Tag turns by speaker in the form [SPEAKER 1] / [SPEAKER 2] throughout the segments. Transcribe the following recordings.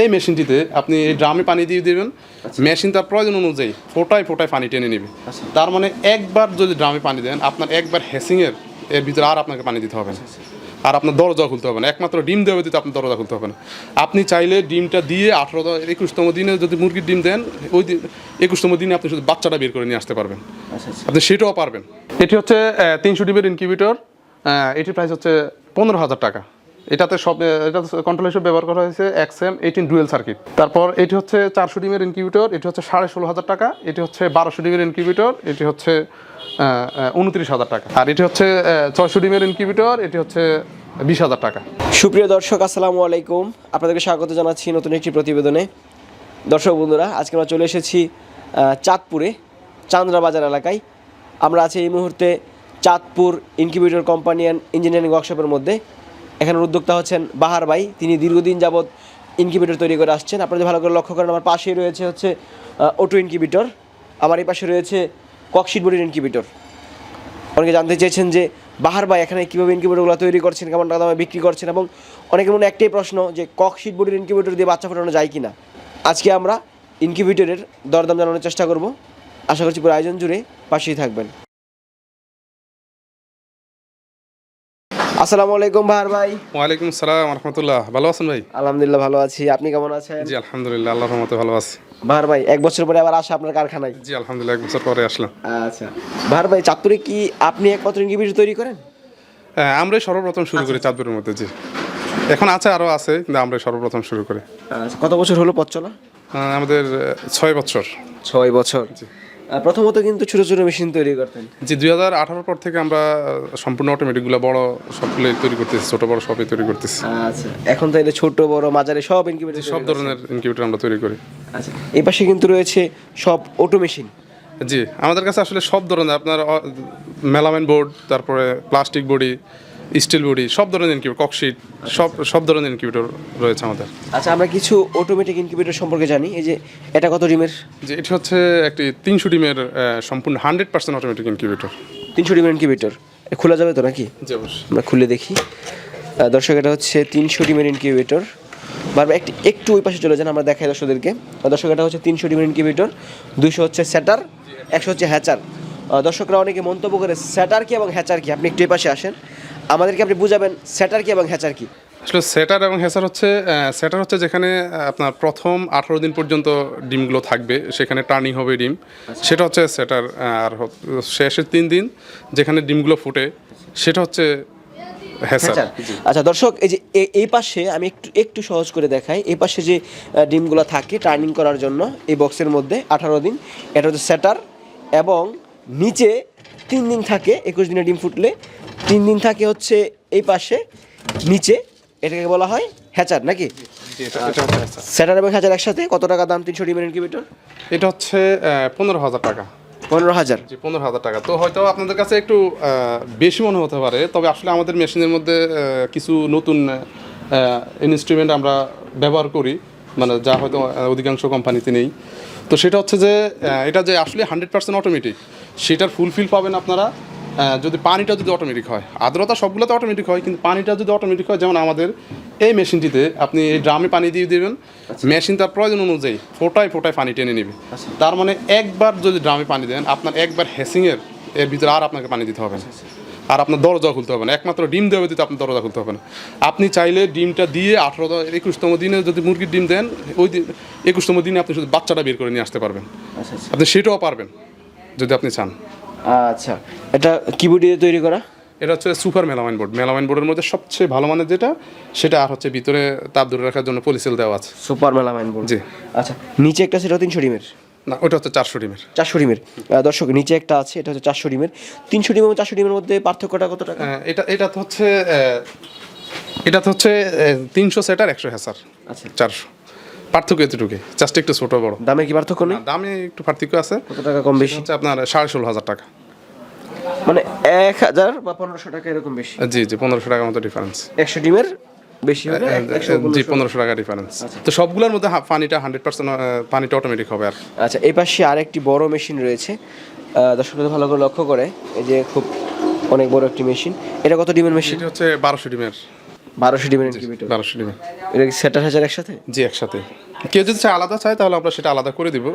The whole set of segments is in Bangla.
[SPEAKER 1] এই মেশিনটিতে আপনি এই ড্রামে পানি দিয়ে দেবেন। মেশিন তার প্রয়োজন অনুযায়ী ফোটায় ফোটায় পানি টেনে নেবে।
[SPEAKER 2] আচ্ছা।
[SPEAKER 1] তার মানে একবার যদি ড্রামে পানি দেন আপনার একবার হ্যাসিংয়ের এর ভিতরে আর আপনাকে পানি দিতে হবে না। আর আপনার দরজা খুলতে হবে না। একমাত্র ডিম দেওয়া দিতে আপনার দরজা খুলতে হবে না। আপনি চাইলে ডিমটা দিয়ে আঠারো একুশতম দিনে যদি মুরগির ডিম দেন ওই দিন একুশতম দিনে আপনি শুধু বাচ্চাটা বের করে নিয়ে আসতে পারবেন।
[SPEAKER 2] আচ্ছা আচ্ছা।
[SPEAKER 1] আপনি সেটাও পারবেন। এটি হচ্ছে তিনশো ডিমের ইনকিউবেটর। এটির প্রাইস হচ্ছে পনেরো হাজার টাকা। এটাতে সব এটা কন্ট্রোল হিসেবে ব্যবহার করা হয়েছে এক্সএম এইটিন ডুয়েল সার্কিট তারপর এটি হচ্ছে চারশো ডিমের ইনকিউবেটর এটি হচ্ছে সাড়ে ষোলো হাজার টাকা, এটি হচ্ছে বারোশো ডিমের ইনকিউবেটর এটি হচ্ছে উনত্রিশ হাজার টাকা। আর এটি হচ্ছে ছয়শো ডিমের ইনকিউবেটর এটি হচ্ছে বিশ হাজার টাকা।
[SPEAKER 2] সুপ্রিয় দর্শক, আসসালামু আলাইকুম। আপনাদেরকে স্বাগত জানাচ্ছি নতুন একটি প্রতিবেদনে। দর্শক বন্ধুরা, আজকে আমরা চলে এসেছি চাঁদপুরে চান্দ্রা বাজার এলাকায়। আমরা আছি এই মুহূর্তে Chandpur incubator company and engineering ওয়ার্কশপের মধ্যে। এখানের উদ্যোক্তা হচ্ছেন বাহার ভাই। তিনি দীর্ঘদিন যাবৎ ইনকিউবেটর তৈরি করে আসছেন। আপনারা ভালো করে লক্ষ্য করেন, আমার পাশেই রয়েছে হচ্ছে অটো ইনকিউবেটর আমার এই পাশে রয়েছে ককশিট বডির ইনকিউবেটর অনেকে জানতে চেয়েছেন যে বাহার ভাই এখানে কীভাবে ইনকিউবেটরগুলো তৈরি করছেন, কেমন টাকা দামে বিক্রি করছেন এবং অনেকের মনে একটাই প্রশ্ন যে ককশিট বডির ইনকিউবেটর দিয়ে বাচ্চা ফোটানো যায় কি না আজকে আমরা ইনকিউবেটরের দরদাম জানানোর চেষ্টা করব। আশা করছি পুরো আয়োজন জুড়ে পাশেই থাকবেন। আসসালামু আলাইকুম বাহার ভাই।
[SPEAKER 1] ওয়ালাইকুম আসসালাম রহমতুল্লাহ। ভালো আছেন ভাই?
[SPEAKER 2] আলহামদুলিল্লাহ ভালো আছি। আপনি কেমন আছেন?
[SPEAKER 1] জি আলহামদুলিল্লাহ আল্লাহর রহমতে ভালো আছি।
[SPEAKER 2] বাহার ভাই এক বছর পরে আবার আসা আপনার কারখানায়?
[SPEAKER 1] জি আলহামদুলিল্লাহ এক বছর পরে আসলাম।
[SPEAKER 2] আচ্ছা। বাহার ভাই চাঁদপুরে কি আপনি একমাত্র ইনকিউবেটর তৈরি করেন?
[SPEAKER 1] হ্যাঁ আমরাই সর্বপ্রথম শুরু করি চাঁদপুরের মধ্যে জি। এখন আছে আরও আছে কিন্তু আমরাই সর্বপ্রথম শুরু করি।
[SPEAKER 2] আচ্ছা, কত বছর হলো পথ চলা?
[SPEAKER 1] আমাদের ছয় বছর।
[SPEAKER 2] ছয় বছর। আহ, প্রথমত কিন্তু ছোট ছোট মেশিন তৈরি করতেন।
[SPEAKER 1] জি দুই হাজার আঠারোর পর থেকে আমরা সম্পূর্ণ অটোমেটিকগুলো বড় সবগুলোই তৈরি করতেছি ছোট বড় সবই তৈরি করতেছি।
[SPEAKER 2] আচ্ছা এখন তাহলে ছোট বড় মাঝারি সব ইনকিউবেটর
[SPEAKER 1] সব ধরনের ইনকিউবেটর আমরা তৈরি করি।
[SPEAKER 2] আচ্ছা এই পাশে কিন্তু রয়েছে সব অটো মেশিন
[SPEAKER 1] জি আমাদের কাছে আসলে সব ধরনের আপনার মেলামেন বোর্ড তারপরে প্লাস্টিক বডি স্টিল বডি সব ধরনের ইনকিউবেটর ককশিট সব সব ধরনের ইনকিউবেটর রয়েছে আমাদের।
[SPEAKER 2] আচ্ছা আমরা কিছু অটোমেটিক ইনকিউবেটর সম্পর্কে জানি এই যে এটা কত ডিমের?
[SPEAKER 1] যে এটি হচ্ছে একটি তিনশো ডিমের সম্পূর্ণ হান্ড্রেড পার্সেন্ট অটোমেটিক ইনকিউবেটর
[SPEAKER 2] তিনশো ডিমের ইনকিউবেটর খোলা যাবে তো নাকি? আমরা খুলে দেখি। দর্শক এটা হচ্ছে তিনশো ডিমের ইনকিউবেটর বারবার একটু একটু ওই পাশে চলে যান আমরা দেখাই দর্শকদেরকে। দর্শক এটা হচ্ছে তিনশো ডিমের ইনকিউবেটর দুশো হচ্ছে স্যাটার একশো হচ্ছে হ্যাচার। দর্শকরা অনেকে মন্তব্য করে স্যাটার কি এবং হ্যাচার কি? আপনি একটু এই পাশে আসেন। আমাদেরকে আপনি বুঝাবেন স্যাটার কি এবং হ্যাচার কি?
[SPEAKER 1] আসলে সেটার এবং হেসার হচ্ছে সেটার হচ্ছে যেখানে আপনার প্রথম আঠারো দিন পর্যন্ত ডিমগুলো থাকবে সেখানে টার্নিং হবে ডিম। সেটা হচ্ছে সেটার আর শেষের তিন দিন যেখানে ডিমগুলো ফুটে সেটা হচ্ছে
[SPEAKER 2] আচ্ছা দর্শক এই যে এই পাশে আমি একটু একটু সহজ করে দেখাই এই পাশে যে ডিমগুলো থাকে টার্নিং করার জন্য এই বক্সের মধ্যে আঠারো দিন এটা হচ্ছে স্যাটার এবং নিচে তিন দিন থাকে একুশ দিনে ডিম ফুটলে তিন দিন থাকে হচ্ছে এই পাশে নিচে এটাকে বলা হয় হ্যাচার নাকি। স্যাটার এবং হ্যাচার একসাথে কত টাকা দাম? তিনশো ডিমের ইনকিউবেটর
[SPEAKER 1] এটা হচ্ছে পনেরো হাজার টাকা।
[SPEAKER 2] পনেরো হাজার?
[SPEAKER 1] জি পনেরো হাজার টাকা। তো হয়তো আপনাদের কাছে একটু বেশি মনে হতে পারে তবে আসলে আমাদের মেশিনের মধ্যে কিছু নতুন ইনস্ট্রুমেন্ট আমরা ব্যবহার করি মানে যা হয়তো অধিকাংশ কোম্পানিতে নেই। তো সেটা হচ্ছে যে এটা যে আসলে হান্ড্রেড পার্সেন্ট অটোমেটিক সেটার ফুলফিল পাবেন আপনারা। যদি পানিটা যদি অটোমেটিক হয় আর্দ্রতা সবগুলোতে অটোমেটিক হয় কিন্তু পানিটা যদি অটোমেটিক হয় যেমন আমাদের এই মেশিনটিতে আপনি এই ড্রামে পানি দিয়ে দেবেন মেশিন তার প্রয়োজন অনুযায়ী ফোটায় ফোটায় পানি টেনে নেবে। তার মানে একবার যদি ড্রামে পানি দেন আপনার একবার হ্যাসিংয়ের এর ভিতরে আর আপনাকে পানি দিতে হবে না। আর আপনার দরজা খুলতে হবে না। একমাত্র ডিম দেওয়া দিতে আপনার দরজা খুলতে হবে না। আপনি চাইলে ডিমটা দিয়ে আঠারো একুশতম দিনে যদি মুরগির ডিম দেন ওই দিন একুশতম দিনে আপনি শুধু বাচ্চাটা বের করে নিয়ে আসতে পারবেন।
[SPEAKER 2] আচ্ছা আচ্ছা।
[SPEAKER 1] আপনি সেটাও পারবেন যদি আপনি চান।
[SPEAKER 2] আচ্ছা। এটা কিবোর্ড দিয়ে তৈরি করা?
[SPEAKER 1] এটা হচ্ছে সুপার মেলামাইন বোর্ড মেলামাইন বোর্ডের মধ্যে সবচেয়ে ভালো মানের যেটা সেটা আর হচ্ছে ভিতরে তাপ ধরে রাখার জন্য পলিসেল দেওয়া আছে।
[SPEAKER 2] সুপার মেলামাইন বোর্ড
[SPEAKER 1] জি।
[SPEAKER 2] আচ্ছা নিচে একটা সেটা তিনশো ডিমের?
[SPEAKER 1] না ওটা হচ্ছে চারশো ডিমের।
[SPEAKER 2] চারশো ডিমের। দর্শক নিচে একটা আছে এটা হচ্ছে চারশো ডিমের। তিনশো ডিম এবং চারশো ডিমের মধ্যে পার্থক্যটা কত টাকা?
[SPEAKER 1] এটা এটা তো হচ্ছে এটা তো হচ্ছে তিনশো সেটার একশো হ্যাসার
[SPEAKER 2] আচ্ছা।
[SPEAKER 1] চারশো। পার্থক্য এতটুকু জাস্ট একটু ছোট বড়।
[SPEAKER 2] দামে কি পার্থক্য নেই?
[SPEAKER 1] দামে একটু পার্থক্য আছে।
[SPEAKER 2] কত টাকা কম বেশি?
[SPEAKER 1] হচ্ছে আপনার সাড়ে ষোলো হাজার টাকা।
[SPEAKER 2] মানে এক হাজার বা পনেরোশো টাকা এরকম বেশি।
[SPEAKER 1] জি জি পনেরোশো টাকার মতো ডিফারেন্স
[SPEAKER 2] একশো ডিমের বেশি হবে
[SPEAKER 1] জি
[SPEAKER 2] পনেরোশো।
[SPEAKER 1] টাকা ডিফারেন্স তো সবগুলোর মধ্যে পানিটা হান্ড্রেড পার্সেন্ট পানিটা অটোমেটিক হবে আর।
[SPEAKER 2] আচ্ছা এই পাশে আরেকটি বড় মেশিন রয়েছে। আহ, দর্শক ভালো করে লক্ষ্য করে এই যে খুব অনেক বড় একটি মেশিন এটা কত ডিমের মেশিন
[SPEAKER 1] সেটি হচ্ছে বারোশো ডিমের।
[SPEAKER 2] বারোশো ডিমের
[SPEAKER 1] বারোশো ডিমের।
[SPEAKER 2] এটা কি সেটার হাজার একসাথে?
[SPEAKER 1] জি একসাথে। কেউ যদি চায় আলাদা চায় তাহলে আমরা সেটা আলাদা করে দিব।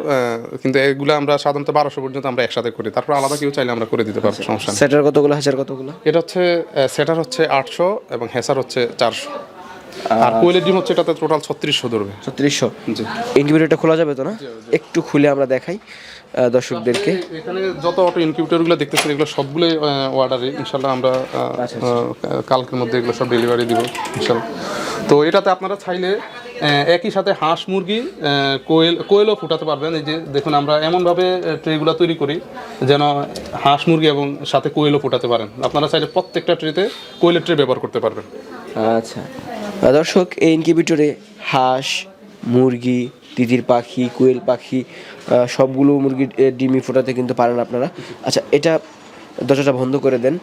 [SPEAKER 1] কিন্তু এগুলো আমরা সাধারণত বারোশো পর্যন্ত আমরা একসাথে করি। তারপর আলাদা কেউ চাইলে আমরা করে দিতে পারব সমস্যা
[SPEAKER 2] সেটার কতগুলো হাজার কতগুলো?
[SPEAKER 1] এটা হচ্ছে সেটার হচ্ছে আটশো এবং হেসার হচ্ছে চারশো। আর কোয়েলের ডিম হচ্ছে এটাতে টোটাল ছত্রিশশো ধরবে।
[SPEAKER 2] ছত্রিশশো?
[SPEAKER 1] জি।
[SPEAKER 2] ইনকিউবেটরটা খোলা যাবে তো না? একটু খুলে আমরা দেখাই দর্শকদেরকে।
[SPEAKER 1] এখানে যত অটো ইনকিউবেটরগুলো দেখতেছেন এগুলো সবগুলোই অর্ডারে ইনশাল্লাহ আমরা আহ, আহ, কালকের মধ্যে এগুলো সব ডেলিভারি দিব ইনশাল্লাহ। তো এটাতে আপনারা চাইলে একই সাথে হাঁস মুরগি কোয়েল কোয়েলও ফুটাতে পারবেন। এই যে দেখুন আমরা এমনভাবে ট্রেগুলো তৈরি করি যেন হাঁস মুরগি এবং সাথে কোয়েলও ফুটাতে পারেন। আপনারা চাইলে প্রত্যেকটা ট্রেতে কোয়েলের ট্রে ব্যবহার করতে পারবেন।
[SPEAKER 2] আচ্ছা। দর্শক এই ইনকিউবেটরে হাঁস মুরগি তিতির পাখি কোয়েল পাখি সবগুলো মুরগির ডিমি ফোটাতে কিন্তু পারেন আপনারা। আচ্ছা এটা দরজাটা বন্ধ করে দেন।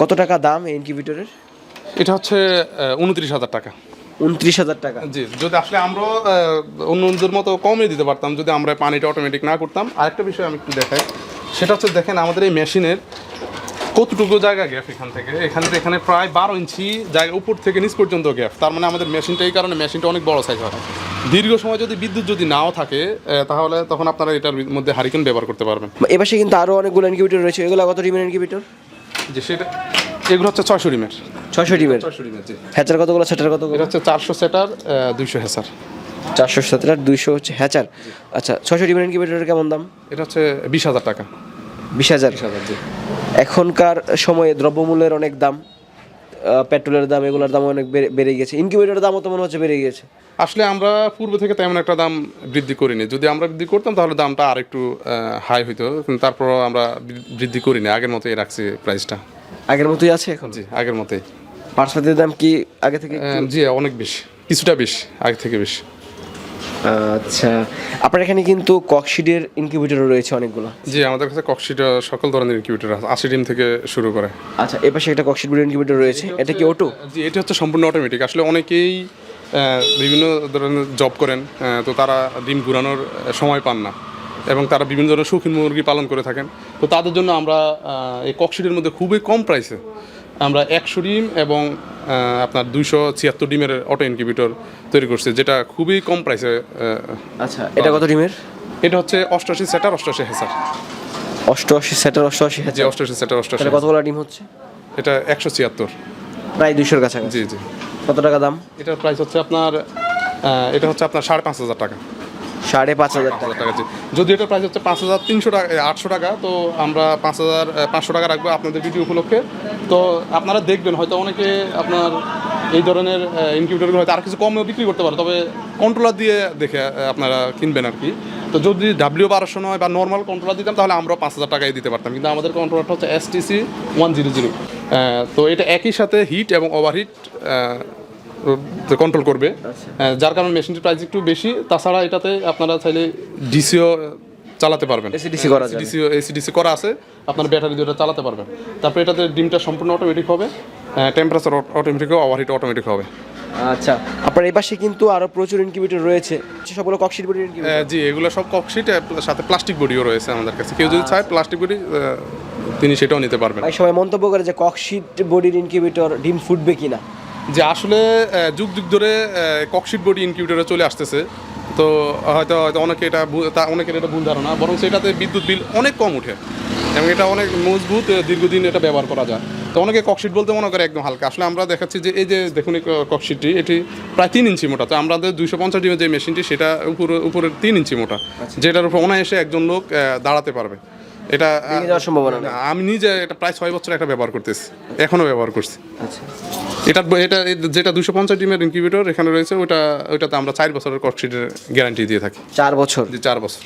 [SPEAKER 2] কত টাকা দাম এই ইনকিউবেটরের?
[SPEAKER 1] এটা হচ্ছে উনত্রিশ হাজার টাকা।
[SPEAKER 2] উনত্রিশ হাজার টাকা।
[SPEAKER 1] জি যদি আসলে আমরাও আহ, অন্যদের মতো কমে দিতে পারতাম যদি আমরা পানিটা অটোমেটিক না করতাম। আরেকটা বিষয় আমি একটু দেখাই সেটা হচ্ছে দেখেন আমাদের এই মেশিনের কতটুকু জায়গা গ্যাপ এখান থেকে। এখান থেকে এখানে প্রায় বারো ইঞ্চি জায়গা উপর থেকে নিচ পর্যন্ত গ্যাপ। তার মানে আমাদের মেশিনটা এই কারণে মেশিনটা অনেক বড় সাইজ হয়। দীর্ঘ সময় যদি বিদ্যুৎ যদি নাও থাকে তাহলে তখন আপনারা এটার মধ্যে হারিকেন ব্যবহার করতে পারবেন।
[SPEAKER 2] এপাশে কিন্তু আরও অনেকগুলো ইনকিউবেটর রয়েছে। এগুলো কত ডিমের ইনকিউবেটর
[SPEAKER 1] যে সেটা এগুলো হচ্ছে ছয়শো ডিমের।
[SPEAKER 2] ছয়শো ডিমের? হ্যাচার কতগুলো সেটার কতগুলো?
[SPEAKER 1] হচ্ছে চারশো সেটার দুইশো হেসার
[SPEAKER 2] চারশো আর দুইশো হচ্ছে হ্যাচার? আচ্ছা ছয়শো ডিমের ইনকিউবেটরের কেমন দাম?
[SPEAKER 1] এটা হচ্ছে বিশ হাজার টাকা।
[SPEAKER 2] বিশ হাজার? এখনকার সময়ে দ্রব্যমূল্যের অনেক দাম পেট্রোলের দাম এগুলোর দাম অনেক বেড়ে- বেড়ে গেছে ইনকিউবেটরের দামও তো মনে হচ্ছে বেড়ে গেছে
[SPEAKER 1] আসলে আমরা পূর্ব থেকে তেমন একটা দাম বৃদ্ধি করিনি। যদি আমরা বৃদ্ধি করতাম তাহলে দামটা আর একটু হাই হইতো। কিন্তু তারপরও আমরা বৃদ্ধি করিনি। আগের মতোই রাখছি প্রাইসটা
[SPEAKER 2] আগের মতোই আছে এখন?
[SPEAKER 1] জি আগের মতোই।
[SPEAKER 2] পার্সপাতির দাম কি আগে থেকে
[SPEAKER 1] জি অনেক বেশি। কিছুটা বেশি আগে থেকে বেশি।
[SPEAKER 2] আচ্ছা আপনার এখানে কিন্তু ককশিডের ইনকিউবেটরও রয়েছে অনেকগুলো।
[SPEAKER 1] জি আমাদের কাছে ককশিট সকল ধরনের ইনকিউবেটর আছে। আশি ডিম থেকে শুরু করে।
[SPEAKER 2] আচ্ছা এ পাশে একটা ককশিড ইনকিউবেটর রয়েছে। এটা কি ওটু
[SPEAKER 1] জি এটা হচ্ছে সম্পূর্ণ অটোমেটিক আসলে অনেকেই আহ, বিভিন্ন ধরনের জব করেন আহ, তো তারা ডিম ঘুরানোর আহ, সময় পান না। এবং তারা বিভিন্ন ধরনের শৌখিন মুরগি পালন করে থাকেন। তো তাদের জন্য আমরা এই ককশিটের মধ্যে খুবই কম প্রাইসে আমরা একশো ডিম এবং আপনার দুইশো ছিয়াত্তর ডিমের অটো ইনকিউবেটর তৈরি করছি যেটা খুবই কম প্রাইসে
[SPEAKER 2] আচ্ছা এটা কত ডিমের?
[SPEAKER 1] এটা হচ্ছে অষ্টআশি সেটার অষ্টআশি হেসার।
[SPEAKER 2] অষ্টআশি সেটার অষ্টআশি
[SPEAKER 1] যে
[SPEAKER 2] হাজার
[SPEAKER 1] অষ্টআশি সেটার অষ্টআশি
[SPEAKER 2] কতগুলো ডিম হচ্ছে?
[SPEAKER 1] এটা একশো ছিয়াত্তর।
[SPEAKER 2] প্রায় দুইশোর কাছাকাছি।
[SPEAKER 1] জি জি।
[SPEAKER 2] কত টাকা দাম?
[SPEAKER 1] এটার প্রাইস হচ্ছে আপনার এটা হচ্ছে আপনার সাড়ে পাঁচ হাজার টাকা।
[SPEAKER 2] সাড়ে পাঁচ হাজার টাকা।
[SPEAKER 1] যদি এটার প্রাইস হচ্ছে পাঁচ হাজার তিনশো টাকা আটশো টাকা তো আমরা পাঁচ হাজার পাঁচশো টাকা রাখব আপনাদের ভিডিও উপলক্ষে। তো আপনারা দেখবেন হয়তো অনেকে আপনার এই ধরনের ইনকিউবেটরগুলো হয়তো আর কিছু কমেও বিক্রি করতে পারে তবে কন্ট্রোলার দিয়ে দেখে আপনারা কিনবেন আর কি। তো যদি ডাব্লিউ বারোশো নয় বা নর্মাল কন্ট্রোলার দিতাম তাহলে আমরা পাঁচ হাজার টাকায় দিতে পারতাম। কিন্তু আমাদের কন্ট্রোলারটা হচ্ছে S TC one zero zero তো এটা একই সাথে হিট এবং ওভারহিট কন্ট্রোল করবে। যার কারণে মেশিনটির প্রাইস একটু বেশি তাছাড়া এটাতে আপনারা চাইলে ডিসিও চালাতে পারবেন।
[SPEAKER 2] এসিডিসি করা
[SPEAKER 1] ডিসি এসিডিসি করা আছে আপনার ব্যাটারি দিয়ে চালাতে পারবেন। তারপরে এটাতে ডিমটা সম্পূর্ণ অটোমেটিক হবে টেম্পারেচার অটোমেটিক হবে ওভারহিট অটোমেটিক হবে।
[SPEAKER 2] আচ্ছা আপনার এই পাশে কিন্তু আরও প্রচুর ইনকিউবেটর রয়েছে সবগুলো ককশিট বডি ইনকিউবেটর
[SPEAKER 1] জি এগুলো সব ককশিট সাথে প্লাস্টিক বডিও রয়েছে আমাদের কাছে। কেউ যদি চায় প্লাস্টিক বডি তিনি সেটাও নিতে পারবেন।
[SPEAKER 2] ভাই সবাই মন্তব্য করে যে ককশিট বডির ইনকিউবেটর ডিম ফুটবে কিনা।
[SPEAKER 1] যে আসলে যুগ যুগ ধরে ককশিট বডি ইনকিউবেটরে চলে আসতেছে। তো হয়তো হয়তো অনেকে এটা তা অনেকের এটা ভুল ধারণা বরং সেটাতে বিদ্যুৎ বিল অনেক কম উঠে এবং এটা অনেক মজবুত দীর্ঘদিন এটা ব্যবহার করা যায়। তো অনেকে ককশিট বলতে মনে করে একদম হালকা। আসলে আমরা দেখাচ্ছি যে এই যে দেখুন এই ককশিটটি এটি প্রায় তিন ইঞ্চি মোটা। তো আমাদের দুইশো পঞ্চাশ ডিমের যে মেশিনটি সেটা উপরে উপরে তিন ইঞ্চি মোটা। যেটার উপর অনায়াসে একজন লোক দাঁড়াতে পারবে। এটা
[SPEAKER 2] সম্ভাবনা।
[SPEAKER 1] আমি নিজে এটা প্রায় ছয় বছর একটা ব্যবহার করতেছি। এখনও ব্যবহার করছি।
[SPEAKER 2] আচ্ছা।
[SPEAKER 1] এটা এটা যেটা দুশো পঞ্চাশ ডিমের ইনকিউবেটর এখানে রয়েছে ওটা ওইটাতে আমরা চার বছরের ককশিটের গ্যারান্টি দিয়ে থাকি।
[SPEAKER 2] চার বছর?
[SPEAKER 1] যে চার বছর।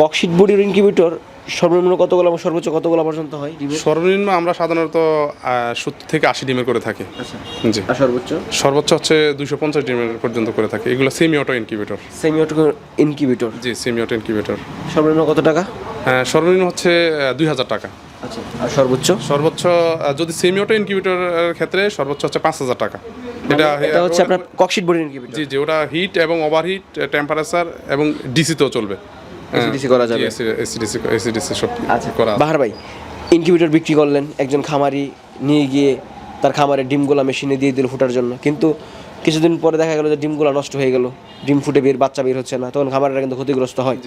[SPEAKER 2] ককশিট বডির ইনকিউবেটর সর্বনিম্ন কতগুলো এবং সর্বোচ্চ কতগুলো পর্যন্ত হয়
[SPEAKER 1] সর্বনিম্ন আমরা সাধারণত সত্তর থেকে আশি ডিমের করে থাকি।
[SPEAKER 2] আচ্ছা।
[SPEAKER 1] জি।
[SPEAKER 2] সর্বোচ্চ?
[SPEAKER 1] সর্বোচ্চ হচ্ছে দুশো পঞ্চাশ ডিমের পর্যন্ত করে থাকি। এগুলো semi auto incubator
[SPEAKER 2] semi auto incubator
[SPEAKER 1] জি সেমি অটো ইনকিউবেটর
[SPEAKER 2] সর্বনিম্ন কত টাকা?
[SPEAKER 1] সর্বনিম্ন হচ্ছে দুই হাজার টাকা।
[SPEAKER 2] আচ্ছা আর সর্বোচ্চ?
[SPEAKER 1] সর্বোচ্চ যদি সেমি অটো ইনকিউবেটরের ক্ষেত্রে সর্বোচ্চ হচ্ছে পাঁচ হাজার টাকা। এটা
[SPEAKER 2] এটা হচ্ছে আপনার ককশিট বডির ইনকিউবেটর
[SPEAKER 1] জি জি ওটা হিট এবং ওভারহিট টেম্পারেচার এবং ডিসিতেও চলবে।
[SPEAKER 2] এসিডিসি করা যাবে।
[SPEAKER 1] এসিডিসি এসিডিসি সব
[SPEAKER 2] আচ্ছা।
[SPEAKER 1] করা।
[SPEAKER 2] বাহার ভাই ইনকিউবেটর বিক্রি করলেন একজন খামারি নিয়ে গিয়ে তার খামারে ডিমগুলা মেশিনে দিয়ে দিল ফুটার জন্য। কিন্তু কিছুদিন পরে দেখা গেল যে ডিমগুলো নষ্ট হয়ে গেল ডিম ফুটে বের বাচ্চা বের হচ্ছে না তখন খামারেরা কিন্তু ক্ষতিগ্রস্ত হয়।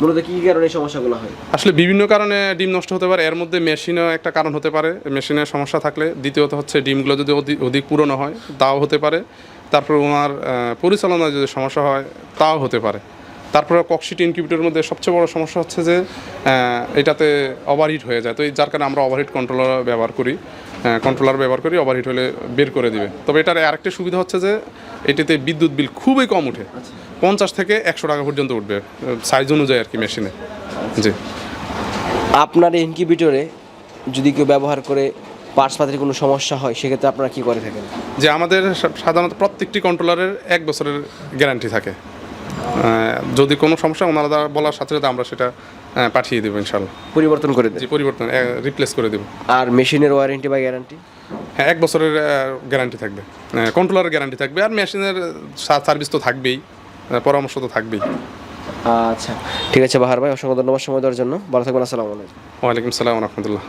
[SPEAKER 2] মূলত কী কারণে এই সমস্যাগুলো হয়?
[SPEAKER 1] আসলে বিভিন্ন কারণে ডিম নষ্ট হতে পারে। এর মধ্যে মেশিনও একটা কারণ হতে পারে। মেশিনের সমস্যা থাকলে দ্বিতীয়ত হচ্ছে ডিমগুলো যদি অধিক পুরনো হয় তাও হতে পারে। তারপর ওনার পরিচালনায় যদি সমস্যা হয় তাও হতে পারে। তারপরে ককশিট ইনকিউবেটরের মধ্যে সবচেয়ে বড় সমস্যা হচ্ছে যে এটাতে ওভারহিট হয়ে যায়। তো এই যার কারণে আমরা ওভারহিট কন্ট্রোলার ব্যবহার করি। কন্ট্রোলার ব্যবহার করি ওভারহিট হলে বের করে দিবে। তবে এটার আরেকটা সুবিধা হচ্ছে যে এটিতে বিদ্যুৎ বিল খুবই কম উঠে পঞ্চাশ থেকে একশো টাকা পর্যন্ত উঠবে সাইজ অনুযায়ী আর কি মেশিনে জি।
[SPEAKER 2] আপনার ইনকিউবেটরে যদি কেউ ব্যবহার করে পার্টস পাতির কোনো সমস্যা হয় সেক্ষেত্রে আপনারা কী করে থাকেন?
[SPEAKER 1] যে আমাদের সাধারণত প্রত্যেকটি কন্ট্রোলারের এক বছরের গ্যারান্টি থাকে। যদি কোনো সমস্যা ওনারা দ্বারা বলার সাথে সাথে আমরা সেটা পাঠিয়ে দেবো ইনশাল্লাহ
[SPEAKER 2] পরিবর্তন করে
[SPEAKER 1] যে পরিবর্তন রিপ্লেস করে দেবো।
[SPEAKER 2] আর মেশিনের ওয়ারেন্টি বা গ্যারান্টি
[SPEAKER 1] হ্যাঁ এক বছরের গ্যারান্টি থাকবে। কন্ট্রোলারের গ্যারান্টি থাকবে। আর মেশিনের সার্ভিস তো থাকবেই। পরামর্শ তো থাকবেই।
[SPEAKER 2] আচ্ছা ঠিক আছে বাহার ভাই অসংখ্য ধন্যবাদ সময় দেওয়ার জন্য। ভালো থাকবেন আসসালামু আলাইকুম।
[SPEAKER 1] ওয়ালাইকুম আসসালাম রহমতুল্লাহ।